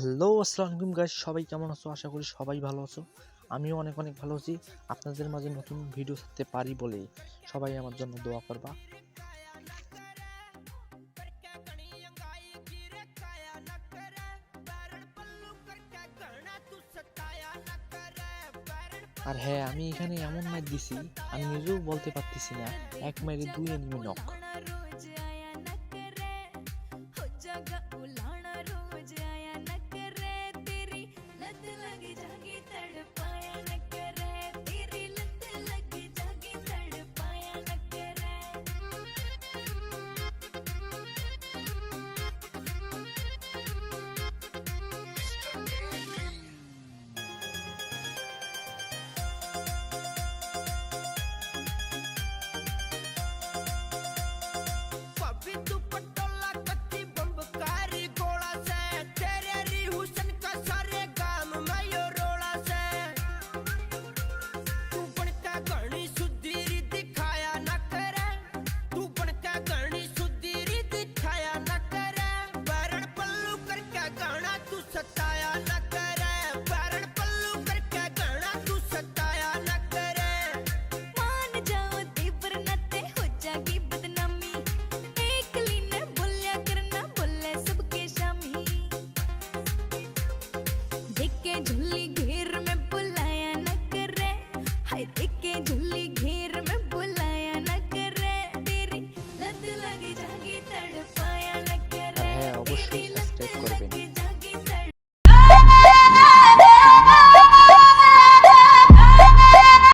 Hello, আসসালামু আলাইকুম guys সবাই কেমন আছো? আশা করি সবাই ভালো আছো। আমিও অনেক অনেক ভালো আছি। আপনাদের মাঝে নতুন ভিডিও ছাড়তে পারি বলে সবাই আমার জন্য দোয়া করবা। আর হ্যাঁ আমি এখানে এমন ম্যাচ দিছি, আমি নিজেও বলতে পারতেছি না। এক মাইরে দুই এনিমি নক Bonjour.